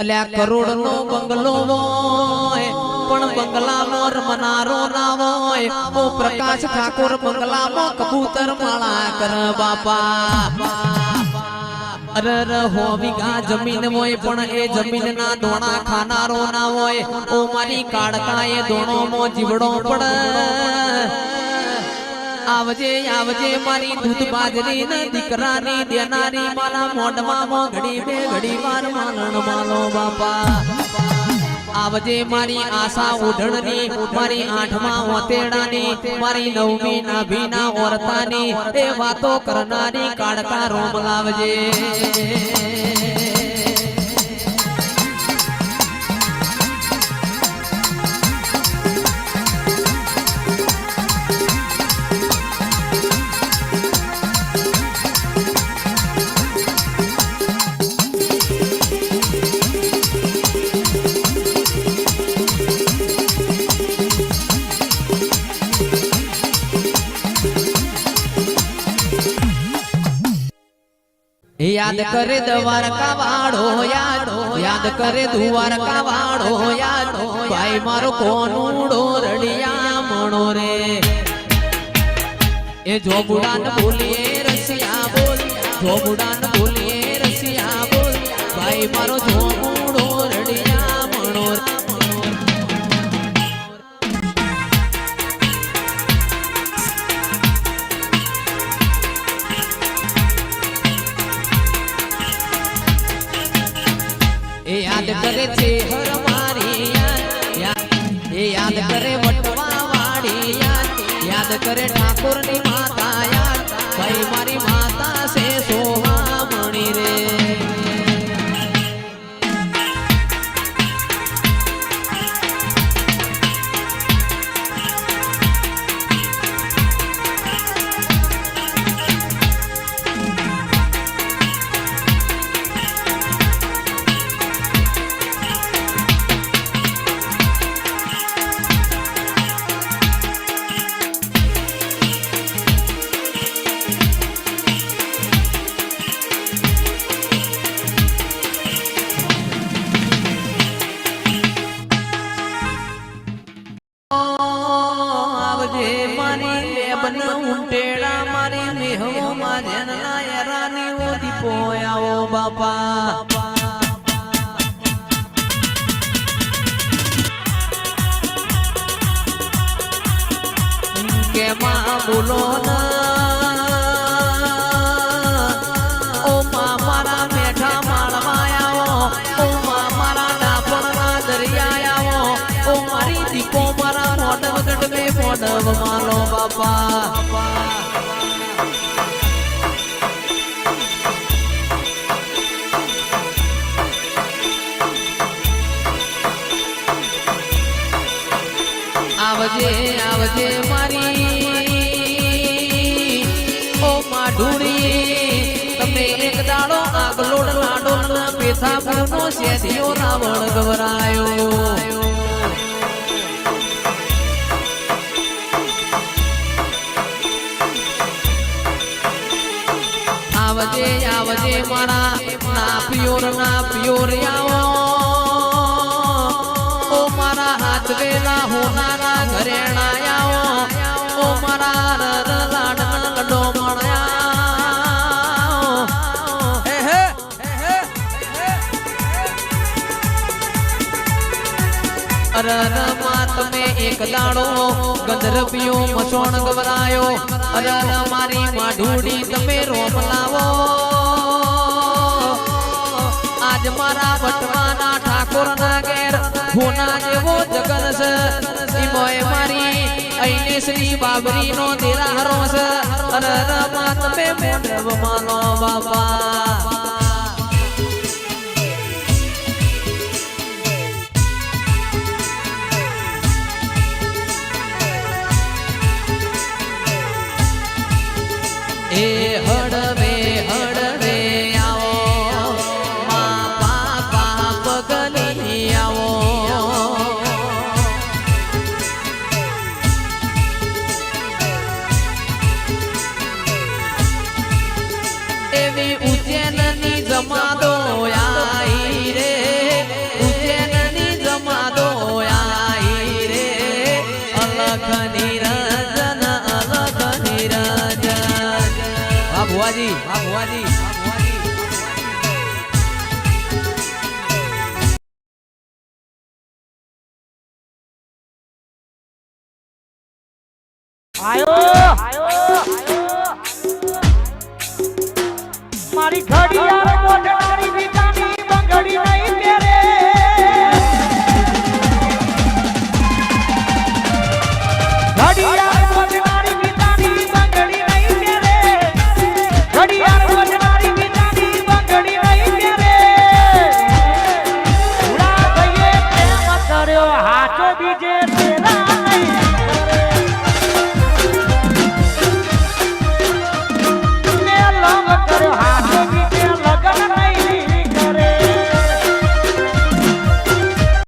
અલ્યા કરોડ નો બંગલો હોય, પણ બંગલામાં રમનારો ના હોય. ઓ પ્રકાશ ઠાકોર બંગલામાં કબૂતર માળા કર બાપા. અરે ર હો, વીઘા જમીન હોય, પણ એ જમીન ના દોણા ખાનારો ના હોય. ઓ મારી કાળકાએ દોણો જીવડો પડ. આવજે આવજે, મારી દૂધ બાજરી ને દીકરાની દેનારી મારા મોઢમાં મોઘડી બે ઘડી વાર માલણ માલો બાપા. આવજે, મારી આશા ઉઢણની મારી આઠમા ઓતેડાની, મારી નવમી નાભીના ઓરતાની, એ વાતો કરનારી કાળકા રોમ લાવજે. યાદ કરે દ્વારકા વાળો યાદ યાદ કરે દ્વારકા વાળો યાદ ભાઈ મારો કોનું ડોરડિયા મણો રે? એ જોગુડાન બોલીએ રસિયા બોલ જોગુડાન બોલીએ રસિયા બોલ ભાઈ મારો જોગુડો યાદ કરે છે હર મારી યાદ એ યાદ કરે વટવા વાળી યાદ. યાદ કરે ઠાકોરની માતા ઉંટેડા મારી મેહવો માજન ના યરાની ઓ દીપો આવો બાપા. કે માં બોલો ના. મોઢવ મારો બાપા. આવજે આવજે મારી. ઓ માઢુડી તમે એક દાડો આગલોડ લાડો પેથા પૂરનો શેઠિયો રાવણ ગવરાયો આવજે આવજે મારા ના પિયોર ના પિયોર આવો ઓ મારા હાથ વેલા હોનારા ઘરેણા આવો ઓ મારા રર લાડના લડો મળ્યા હે હે હે અરરમાં તમે એક દાડો ગંધર્પિયો મસોણ ગવરાયો અરર મારી માઢુડી તમે મારા ભટવાના ઠાકોર ના ઘેર. હોના જેવો જગન છે. ઈમોય મારી અઈને શ્રી બાબરી નો દેરાહરો છે. અરરમાં તમે મોઢવ માનો બાપા. દેવી ઉજ્જૈનની જમાડો આઈ રે. ઉજ્જૈનની જમાડો આઈ રે. અલખ નિરંજન અલખ નિરંજન. આ ભુવાજી આ ભુવાજી. આયો. મારી ઘડી